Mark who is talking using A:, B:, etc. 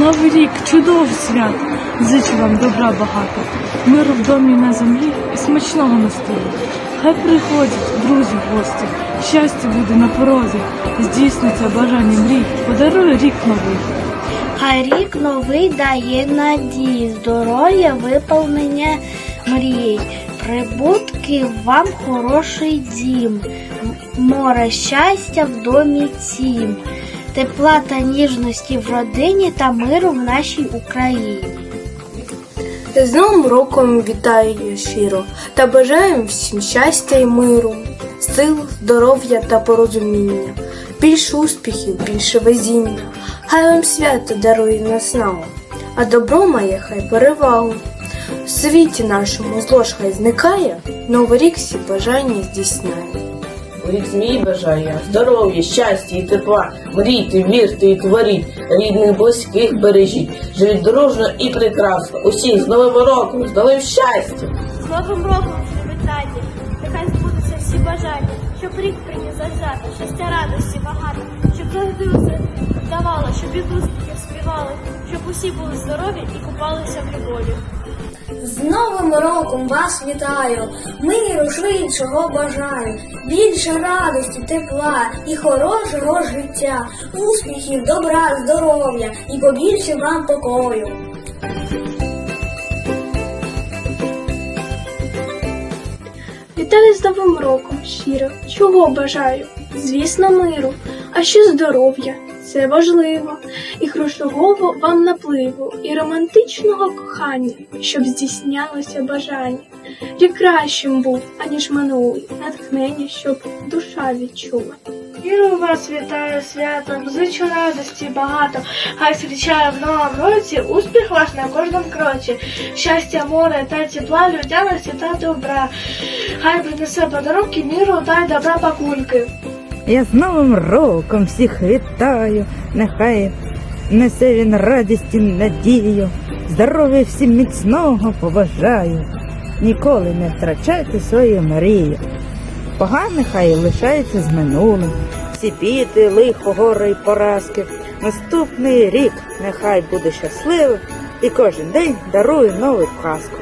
A: Новий рік, чудове свято. Зичу вам добра багато, миру в домі на землі і смачного на столі. Хай приходять друзі гості, щастя буде на порозі, здійсниться бажання мрій, подарує рік новий.
B: Хай рік новий дає надії, здоров'я, виповнення мрій, прибутки вам хороший дім, море щастя в домі цім, тепла та ніжності в родині та миру в нашій Україні.
C: З Новим роком вітаю щиро та бажаю всім щастя і миру, сил, здоров'я та порозуміння, більше успіхів, більше везіння. Хай вам свято дарує наснагу, а добро має хай перевагу. В світі нашому зло ж хай зникає, новий рік всі бажання здійсняє.
D: Рік змій бажає здоров'я, щастя і тепла. Мрійте, вірте і творіть, рідних близьких бережіть. Живіть дружно і прекрасно. Усіх з Новим роком, з новим щастям!
E: З Новим роком вітайте, нехай збудуться всі бажання, щоб рік приніс завзято, щастя радості багато, щоб завжди усе вдавало, щоб успіхів співали, щоб усі були здорові і купалися в любові.
B: З Новим роком вас вітаю, миру швидшого бажаю, більше радості, тепла і хорошого життя, успіхів, добра, здоров'я і побільше вам покою.
F: Вітаю з Новим роком щиро, чого бажаю? Звісно, миру, а ще здоров'я, це важливо, і грошового вам напливу, і романтичного кохання, щоб здійснялося бажання. Рік кращим був, аніж минулий, натхнення, щоб душа відчула.
E: Віру вас вітаю святом, зичу радості багато. Хай зустрічає в новому році успіх ваш на кожному кроці. Щастя, море та тепла, людяності та добра. Хай принесе подарунки, міру та добра пакунки.
G: Я з Новим роком всіх вітаю, нехай несе він радість і надію, здоров'я всім міцного побажаю, ніколи не втрачайте свої мрії. Погане хай лишається з минулим, всі біди, лихо, горе і поразки. Наступний рік нехай буде щасливим і кожен день дарує нову казку.